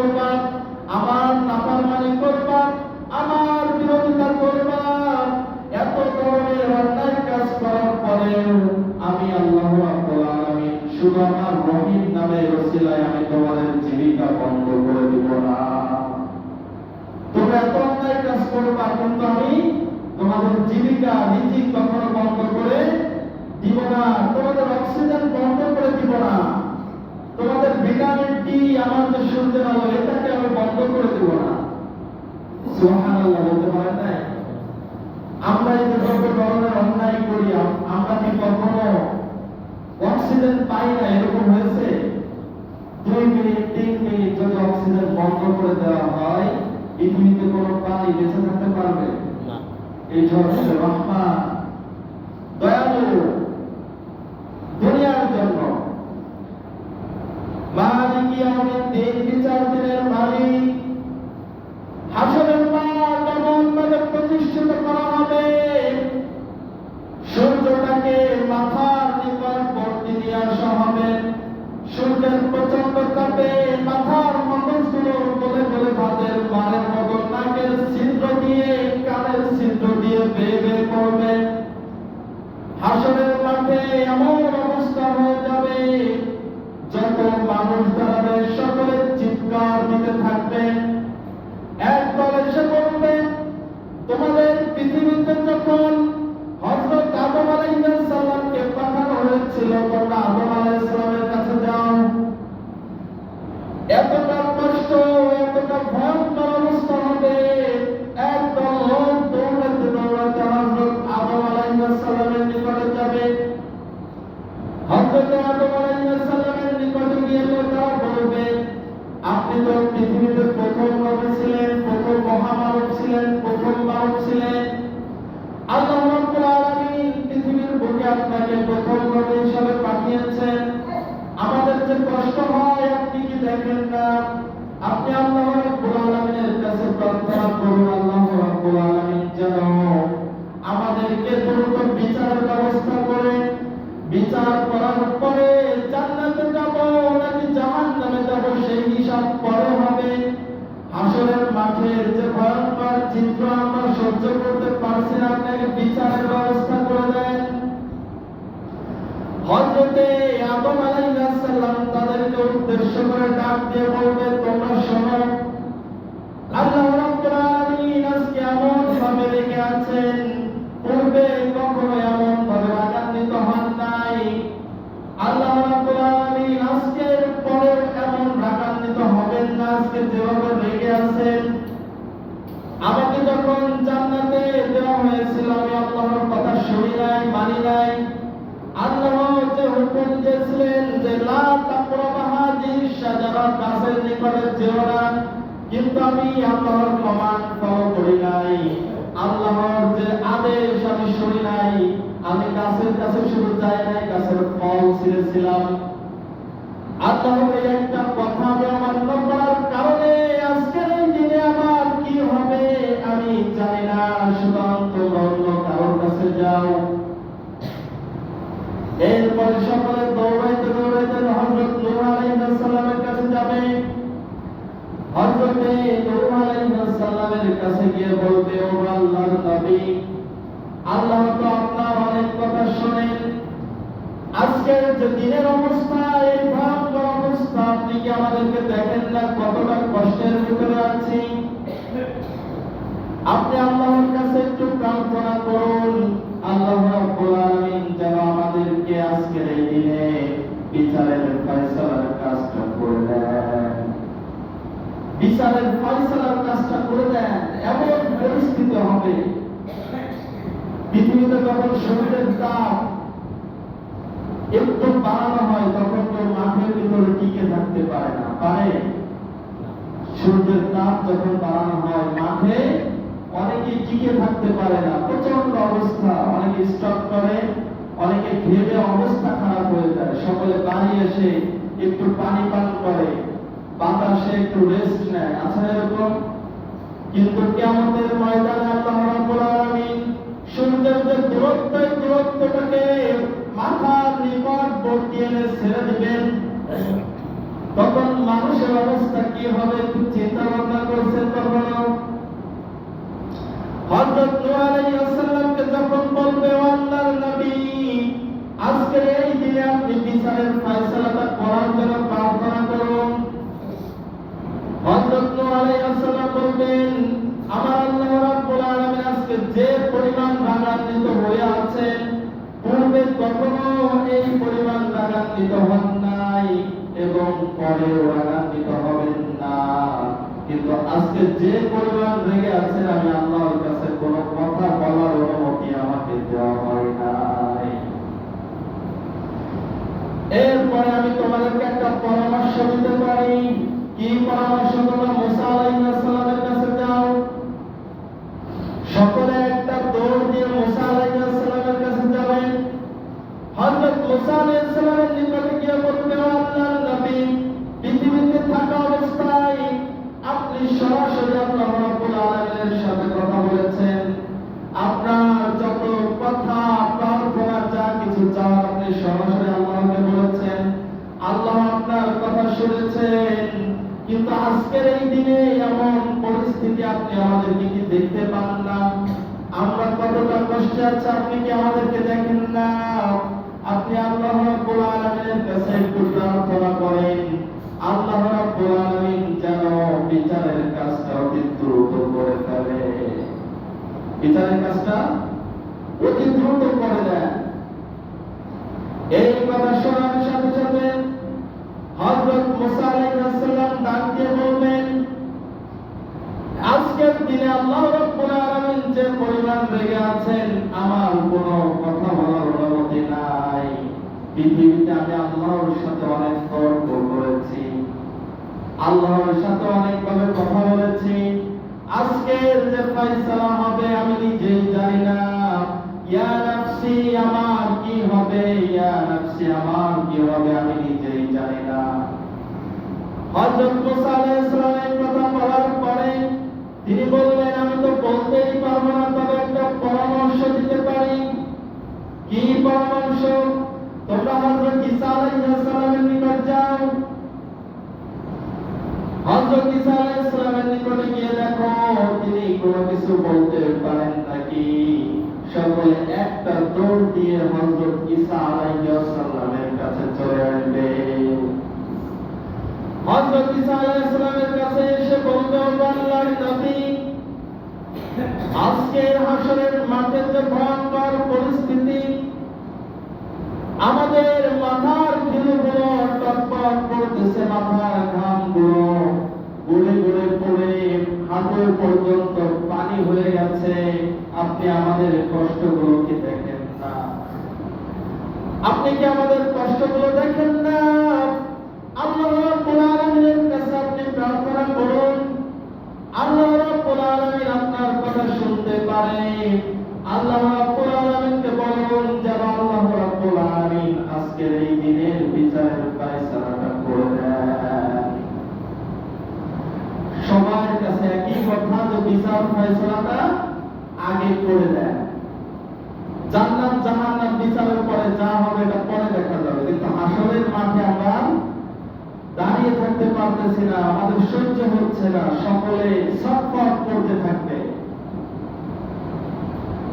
করবা আমার নাফরমানি করবা আমার বিরোধিতা করবা এত ধরনের অন্যায় কাজ করার পরেও আমি আল্লাহ রাব্বুল আলামিন শুধু আমার রহিম নামে ওসিলায় আমি তোমাদের জীবিকা বন্ধ করে দিব না। তোমরা এত অন্যায় কাজ করবা, কিন্তু আমি তোমাদের জীবিকা রিজিক কখনো বন্ধ করে দিব না। তোমাদের অক্সিজেন বন্ধ ডি আমার যে সূর্যের এটাকে আমি বন্ধ করে দিব না। সুবহানাল্লাহ বলতে পারেন না আমরা এই যে ধরনের অন্যায় করি আমরা কি কখনো অক্সিজেন পাই না? এরকম হয়েছে? দুই মিনিট তিন মিনিট যদি অক্সিজেন বন্ধ করে দেওয়া হয় পৃথিবীতে কোনো প্রাণী বেঁচে থাকতে পারবে? এই হচ্ছে রহমান। দয়ালু হাসরের যে ভয়ঙ্কর চিত্র আমরা সহ্য করতে পারছি না। আপনাকে বিচারের ব্যবস্থা করে দেন। হজরতে আদম আলাইহিস তাদেরকে উদ্দেশ্য করে ডাক দিয়ে বলবে, তোমরা শোনো, আল্লাহ রাব্বুল আলামিন আজকে এমন ভাবে রেখে আছেন আমি আল্লাহর কথা শুনি নাই, মানি নাই। আল্লাহ যে হুকুম দিয়েছিলেন যে, লা তাকরাবা হাদিহি শাজারা গাছের নিকটে যেও না। কিন্তু আমি আল্লাহর কমান্ড ফলো করি নাই। আল্লাহর যে আদেশ আমি শুনি নাই, আমি গাছের কাছে শুধু যাই নাই, গাছের ফল ছিঁড়েছিলাম। আল্লাহর এই একটা কথা আমি অমান্য করার কারণে আজকের এই দিনে আমার কি হবে আমি জানি না। আজকের দিনের অবস্থা, এই ভয়ঙ্কর অবস্থা দেখেন না? কতটা কষ্টের ভিতরে আছি? আপনি আল্লাহর কাছে একটু প্রার্থনা করুন আল্লাহ রাব্বুল আলামিন যেন আমাদেরকে আজকের এই দিনে বিচারের ফয়সালার কাজটা করে দেন বিচারের ফয়সালার কাজটা করে দেন, এমন পরিস্থিতি হবে। পৃথিবীতে যখন শরীরের তাপ একটু বাড়ানো হয়, তখন কেউ মাঠের ভিতরে টিকে থাকতে পারে না, পারে? সূর্যের তাপ যখন বাড়ানো হয়, মাঠে অনেকে টিকে থাকতে পারে না। প্রচণ্ড অবস্থা, অনেকে স্টক করে, অনেকে ঘেমে অবস্থা খারাপ হয়ে যায়। সকলে বাড়ি এসে একটু পানি পান করে। বাতাসে একটু রেস্ট নেয় আছে এরকম কিন্তু কেমতের ময়দানে সূর্যের যে দূরত্ব দূরত্বটাকে মাথার এনে ছেড়ে দিবেন। তখন মানুষের অবস্থা কি হবে একটু চিন্তা ভাবনা করছেন কখনো? হযরত নূহ আলাইহিস সালামকে যখন বলবে আল্লাহর নবী, আজকের এই দিনে আপনি আজকে যে পরিমাণ রেগে আছেন, আমি আল্লাহর কাছে কোনো কথা বলার অনুমতি আমাকে দেওয়া হয় নাই। এরপরে আমি তোমাদেরকে একটা পরামর্শ দিতে পারি। কি পরামর্শ তোমরা মুসা আলাইহিস কাছে যাও সকলে একটা দৌড় দিয়ে মুসা আলাইহিস কাছে যাবেন। হযরত মুসা আলাইহিস কষ্টে আপনি কি আমাদেরকে দেখেন না? আপনি আল্লাহ রাব্বুল আলামিনের কাছে প্রার্থনা করেন। আল্লাহ রাব্বুল আলামিন যেন বিচারের কাজটা অতি দ্রুত করে ফেলে। বিচারের কাজটা অতি দ্রুত করে দেন। এই কথা শোনার সাথে সাথে হযরত মুসা আলাইহিস সালাম ডাক দিয়ে বলবেন আজকের দিনে আল্লাহ পরিমাণ রেগে আছেন, আমার কোনো কথা বলার অনুমতি নাই। পৃথিবীতে আমি আল্লাহর সাথে অনেক তর্ক করেছি। আল্লাহর সাথে অনেকভাবে কথা বলেছি। আজকের যে ফয়সালা কি পরামর্শ তোমরা হযরত ঈসা আলাইহিস নিকট যাও হযরত ঈসা আলাইহিস নিকটে গিয়ে দেখো তিনি কোনো কিছু বলতে পারেন নাকি সকলে একটা দৌড় দিয়ে হযরত ঈসা আলাইহিস কাছে চলে আসবে হযরত ঈসা আলাইহিস কাছে এসে বলবে আল্লাহর নবী আজকের হাসরের মাঠের যে ভয়ঙ্কর পরিস্থিতি আমাদের মাথার খিলুগুলো টপটপ করতেছে, মাথার ঘামগুলো। গুলে গুলে পড়ে হাঁটু পর্যন্ত পানি হয়ে গেছে। আপনি আমাদের কষ্টগুলো কি দেখেন না? আপনি কি আমাদের কষ্টগুলো দেখেন না? করে দেন জান্নাত জাহান্নাম বিচারের পরে যা হবে এটা পরে দেখা যাবে। কিন্তু হাসরের মাঠে আমরা দাঁড়িয়ে থাকতে পারতেছি না, আমাদের সহ্য হচ্ছে না, সকলে ছটফট করতে থাকবে।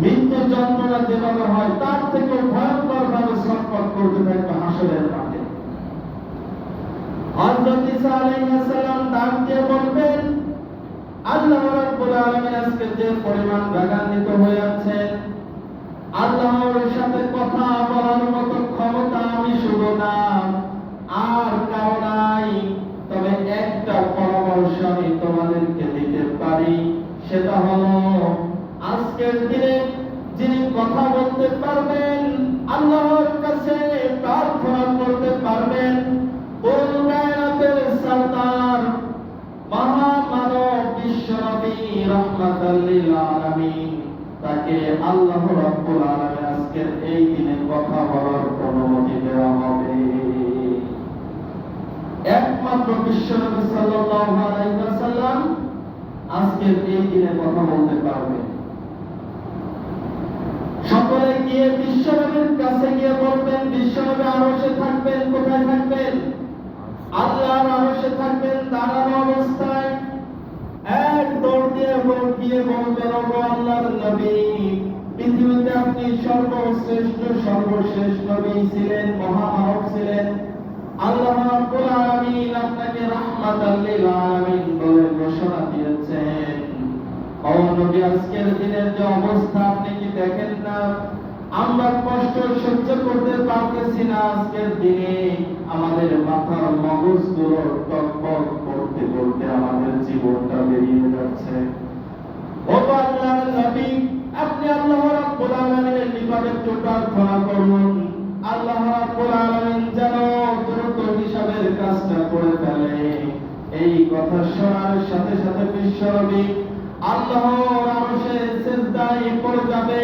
মৃত্যু যন্ত্রণা যেভাবে হয়, তার থেকে ভয়ঙ্কর ভাবে ছটফট করতে থাকবে হাসরের মাঠে। হযরত ঈসা আলাইহিস সালাম ডাক দিয়ে বলবেন আল্লাহ রাব্বুল আলামিন আজকে যে পরিমাণ রাগান্বিত হয়ে আছেন আল্লাহর সাথে কথা বলার মতো ক্ষমতা আমি শুধু না, আর কারও নাই। তবে একটা পরামর্শ আমি তোমাদেরকে দিতে পারি, সেটা হলো, আজকের দিনে যিনি কথা বলতে পারবেন, আল্লাহর কাছে প্রার্থনা করতে পারবেন কোন কায়নাতের সরদার মহামানব বিশ্বনবী রহমাতাল তাকে আল্লাহ আজকের এই দিনে কথা বলার অনুমতি দেওয়া হবে। একমাত্র আজকের এই দিনে কথা বলতে পারবে। সকলে গিয়ে বিশ্বনবীর কাছে গিয়ে বলবেন, বিশ্বনবী আরশে থাকবেন, কোথায় থাকবেন? আল্লাহর আরশে থাকবেন, দাঁড়ানো অবস্থায়। এক দৌড় দিয়ে গিয়ে বলবেন আল্লাহর নবী। পৃথিবীতে আপনি সর্বশ্রেষ্ঠ, সর্বশেষ নবী ছিলেন, মহামানব ছিলেন। আল্লাহ রাব্বুল আলামিন আপনাকে রাহমাতাল লিল আলামিন বলে ঘোষণা দিয়েছেন। ও নবী, আজকের দিনের যে অবস্থা আপনি কি দেখেন না? আমরা কষ্ট সহ্য করতে পারতেছি না আজকের দিনে। আমাদের মাথার মগজগুলো টকবক করতে করতে আমাদের ও আল্লাহর নবী, আপনি আল্লাহ রাব্বুল আলামিনের নিকটে তোবার ক্ষমা করুন। আল্লাহ রাব্বুল আলামিন যেন দ্রুত হিসাবের কাজটা করে ফেলে। এই কথা শোনার সাথে সাথে বিশ্বনবী আল্লাহর আরশে সেজদায় পড়ে যাবে।